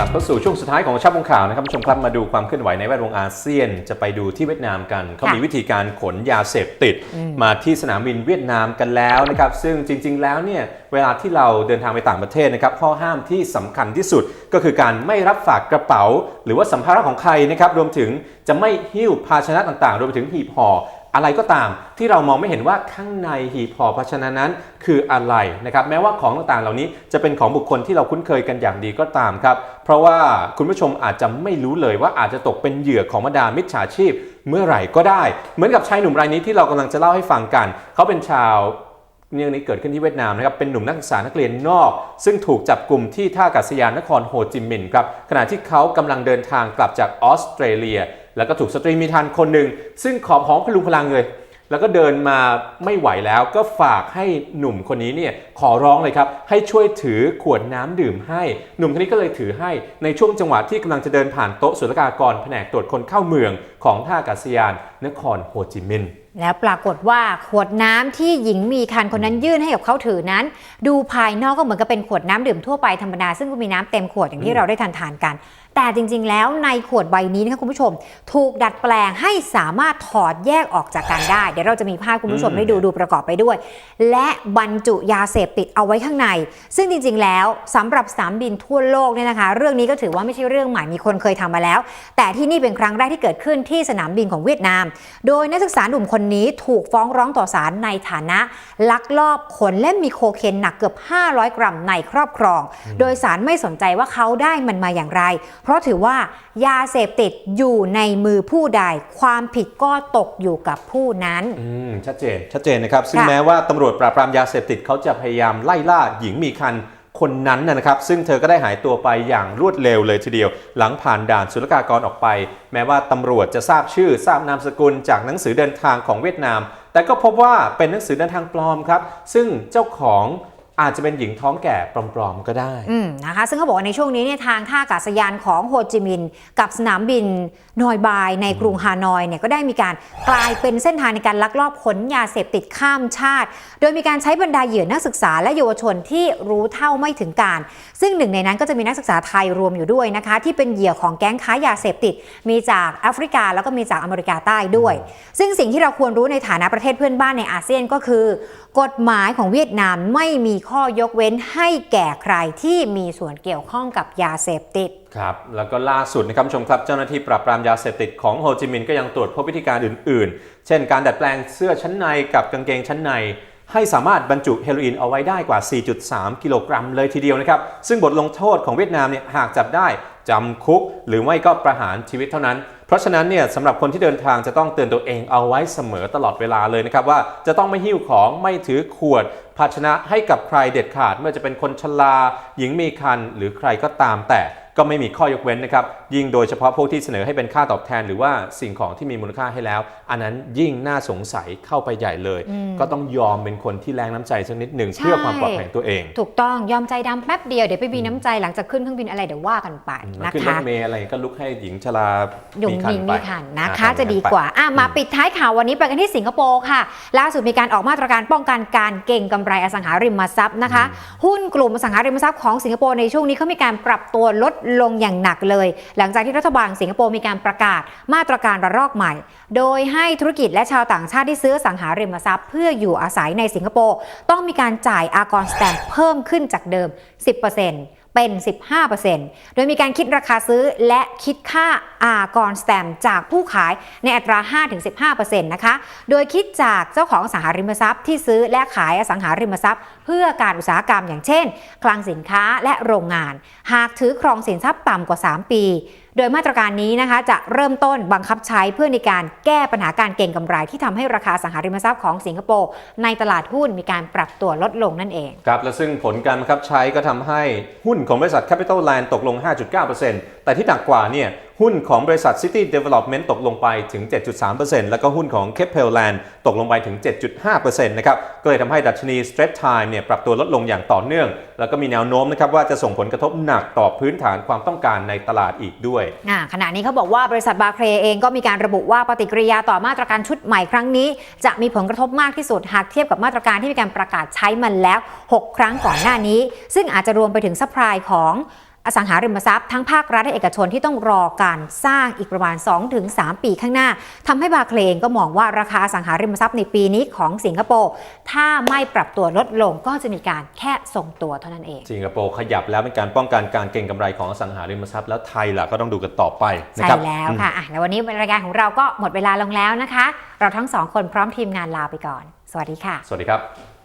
กลับเข้าสู่ช่วงสุดท้ายของชับวงข่าวนะครับผู้ชมครับมาดูความเคลื่อนไหวในแวดวงอาเซียน จะไปดูที่เวียดนามกันเขามีวิธีการขนยาเสพติด มาที่สนามบินเวียดนามกันแล้วนะครับซึ่งจริง ๆ แล้วเนี่ยเวลาที่เราเดินทางไปต่างประเทศนะครับข้อห้ามที่สำคัญที่สุดก็คือการไม่รับฝากกระเป๋า หรือว่าสัมภาระของใครนะครับรวมถึงจะไม่หิ้วภาชนะต่างๆ รวมไปถึงหีบห่อ อะไรก็ตามที่เรามองไม่เห็นว่าข้างในหีบห่อภาชนะนั้น คืออะไรนะครับแม้ว่าของต่างๆ เหล่านี้จะเป็นของบุคคลที่เราคุ้นเคยกันอย่างดีก็ตามครับ เพราะว่าคุณผู้ชมอาจจะไม่รู้เลยว่าอาจจะตกเป็นเหยื่อของบรรดามิจฉาชีพ เมื่อไหร่ก็ได้ เหมือนกับชายหนุ่มรายนี้ที่เรากำลังจะเล่าให้ฟังกัน เขาเป็นชาวเรื่องนี้เกิดขึ้นที่เวียดนามนะครับ เป็นหนุ่มนักศึกษานักเรียนนอก ซึ่งถูกจับกลุ่มที่ท่าอากาศยานนครโฮจิมินห์ครับ ขณะที่เขากำลังเดินทางกลับจากออสเตรเลีย แล้วก็ถูกสตรีมีทันคนหนึ่งซึ่งขอบหอมพลุงพลังเลย แล้วก็เดินมาไม่ไหวแล้วก็ฝากให้หนุ่มคนนี้เนี่ยขอร้องเลยครับให้ช่วยถือขวดน้ำดื่มให้ หนุ่มคนนี้ก็เลยถือให้ในช่วงจังหวะที่กำลังจะเดินผ่านโต๊ะศุลกากรแผนกตรวจคนเข้าเมืองของท่าอากาศยานนครโฮจิมินห์ แล้วปรากฏว่าขวดน้ำที่หญิงมีคันคนนั้นยื่นให้กับเขาถือนั้น ดูภายนอกก็เหมือนกับเป็นขวดน้ำดื่มทั่วไปธรรมดาซึ่งก็มีน้ำเต็มขวดอย่างที่เราได้ทานทานๆกัน แต่จริงๆ แล้วในขวดใบนี้นะคะคุณผู้ชม ถูกดัดแปลงให้สามารถถอดแยกออกจากกันได้ เดี๋ยวเราจะมีภาพคุณผู้ชมอืมได้ดูดูประกอบไปด้วย และบรรจุยาเสพติดเอาไว้ข้างใน ซึ่งจริงๆ แล้วสำหรับสนามบินทั่วโลกเนี่ยนะคะ เรื่องนี้ก็ถือว่าไม่ใช่เรื่องใหม่มีคนเคยทำมาแล้ว แต่ที่นี่เป็นครั้งแรกที่เกิดขึ้นที่สนามบินของเวียดนาม โดยนักศึกษาหนุ่มคนนี้ถูกฟ้องร้องต่อศาลในฐานะ ลักลอบขนและมีโคเคนหนักเกือบ 500 กรัมในครอบครอง โดยศาลไม่สนใจว่าเขาได้มันมาอย่างไร เพราะถือว่ายาเสพติดอยู่ในมือผู้ใด ความผิดก็ตกอยู่กับผู้นั้นอืมชัดเจนชัดเจนนะครับ ซึ่งค่ะแม้ว่าตำรวจปราบปรามยาเสพติดเขาจะพยายามไล่ล่าหญิงมีคัน คนนั้นนะครับซึ่งเธอก็ได้หายตัวไปอย่างรวดเร็วเลยทีเดียว หลังผ่านด่านศุลกากรออกไป แม้ว่าตำรวจจะทราบชื่อทราบนามสกุลจากหนังสือเดินทางของเวียดนาม แต่ก็พบว่าเป็นหนังสือเดินทางปลอมครับ ซึ่งเจ้าของ อาจจะเป็นหญิงท้องแก่ปลอมๆก็ได้อืมนะคะ ซึ่งเขาบอกว่าในช่วงนี้เนี่ยทางท่าอากาศยานของโฮจิมินห์กับสนามบินนอยบายในกรุงฮานอยเนี่ยก็ได้มีการกลายเป็นเส้นทางในการลักลอบขนยาเสพติดข้ามชาติ โดยมีการใช้บรรดาเหยื่อนักศึกษาและเยาวชนที่รู้เท่าไม่ถึงการ ซึ่งหนึ่งในนั้นก็จะมีนักศึกษาไทยรวมอยู่ด้วยนะคะ ที่เป็นเหยื่อของแก๊งค้ายาเสพติด มีจากแอฟริกาแล้วก็มีจากอเมริกาใต้ด้วย ซึ่งสิ่งที่เราควรรู้ในฐานะประเทศเพื่อนบ้านในอาเซียนก็คือ กฎหมายของเวียดนามไม่มีข้อยกเว้นให้แก่ใครที่มีส่วนเกี่ยวข้องกับยาเสพติด ครับ แล้วก็ล่าสุดนะครับชมครับเจ้าหน้าที่ปราบปรามยาเสพติดของโฮจิมินห์ก็ยังตรวจพบวิธีการอื่น ๆ เช่น การดัดแปลงเสื้อชั้นในกับกางเกงชั้นใน ให้สามารถบรรจุเฮโรอีนเอาไว้ได้กว่า 4.3 กิโลกรัมเลยทีเดียวนะครับ ซึ่งบทลงโทษของเวียดนามเนี่ยหากจับได้จำคุก หรือไม่ก็ประหารชีวิตเท่านั้น เพราะฉะนั้นเนี่ยสำหรับคนที่เดินทางจะต้องเตือนตัวเองเอาไว้เสมอตลอดเวลาเลยนะครับว่าจะต้องไม่หิ้วของไม่ถือขวด ภาชนะให้กับใครเด็ดขาดไม่ว่าจะเป็นคนชราหญิงมีคันหรือใครก็ตามแต่ก็ไม่มีข้อยกเว้นนะครับ ยิ่งโดยเฉพาะพวกที่เสนอให้เป็นค่าตอบแทน หรือว่าสิ่งของที่มีมูลค่าให้แล้ว อันนั้นยิ่งน่าสงสัยเข้าไปใหญ่เลย ก็ต้องยอมเป็นคนที่แรงน้ำใจสักนิดหนึ่งใช่เพื่อความปลอดภัยของตัวเอง ถูกต้องยอมใจดำแป๊บเดียวเดี๋ยวไปมีน้ำใจหลังจากขึ้นเครื่องบินอะไรเดี๋ยวว่ากันไปนะขึ้นรคะถเมล์อะไรก็ลุกให้หญิงชราหยุ่งคัยิงไปมีขันนะคะอ่จะดีกว่าอะมาปิดท้ายข่าววันนี้ไปกันที่สิงคโปร์ค่ะ ล่าสุดมีการออกมาตรการป้องกันการเก่งกำไรอสังหาริมทรัพย์นะคะ หุ้นกลุ่มอสังหาริมทรัพย์ของสิงคโปร์ในช่วงนี้เขามีการปรับตัวลดลงอย่างหนักเลย หลังจากที่รัฐบาลสิงคโปร์มีการประกาศมาตรการระลอกใหม่ โดยให้ธุรกิจและชาวต่างชาติที่ซื้ออสังหาริมทรัพย์ เพื่ออยู่อาศัยในสิงคโปร์ต้องมีการจ่ายอากรสแตมป์เพิ่มขึ้นจากเดิม 10% เป็น 15%โดยมีการคิดราคาซื้อและคิดค่าอากรสแตมจากผู้ขายในอัตรา 5-15%นะคะ โดยคิดจากเจ้าของสังหาริมทรัพย์ที่ซื้อและขายอสังหาริมทรัพย์ เพื่อการอุตสาหกรรมอย่างเช่น คลังสินค้าและโรงงาน หากถือครองสินทรัพย์ต่ำกว่า 3 ปี โดยมาตรการนี้นะคะจะเริ่มต้นบังคับใช้เพื่อในการแก้ปัญหาการเก่งกำไรที่ทำให้ราคาสังหาริมทรัพย์ของสิงคโปร์ในตลาดหุ้นมีการปรับตัวลดลงนั่นเองครับและซึ่งผลการบังคับใช้ก็ทำให้หุ้นของบริษัท Capital Land ตกลง 5.9%แต่ที่หนักกว่าเนี่ย หุ้นของบริษัท City Development ตกลงไปถึง 7.3%แล้วก็หุ้นของ k e p e l Land ตกลงไปถึง 7.5%นะครับ ก็เลยทำให้ดัชนี Straight Time เนี่ยปรับตัวลดลงอย่างต่อเนื่อง แล้วก็มีแนวโน้มนะครับว่าจะส่งผลกระทบหนักต่อพื้นฐานความต้องการในตลาดอีกด้วย ขณะนี้เขาบอกว่าบริษัทบาเครเองก็มีการระบุว่าปฏิกิริยาต่อมาตรการชุดใหม่ครั้งนี้ จะมีผลกระทบมากที่สุดหากเทียบกับมาตรการที่มีการประกาศใช้มันแล้ว 6 ครั้งก่อนหน้านี้ ซึ่งอาจจะรวมไปถึงซัพพลายของ อสังหาริมทรัพย์ทั้งภาครัฐและเอกชนที่ต้องรอการสร้างอีกประมาณ 2-3 ปีข้างหน้าทำให้บาร์เคลเองก็มองว่าราคาอสังหาริมทรัพย์ในปีนี้ของสิงคโปร์ถ้าไม่ปรับตัวลดลงก็จะมีการแค่ทรงตัวเท่านั้นเอง สิงคโปร์ขยับแล้วเป็นการป้องกันการเก็งกำไรของอสังหาริมทรัพย์แล้วไทยล่ะก็ต้องดูกันต่อไปนะใช่ครับแล้วค่ะอะแล้ววันนี้รายการของเราก็หมดเวลาลงแล้วนะคะ เราทั้งสองคนพร้อมทีมงานลาไปก่อน สวัสดีค่ะ สวัสดีครับ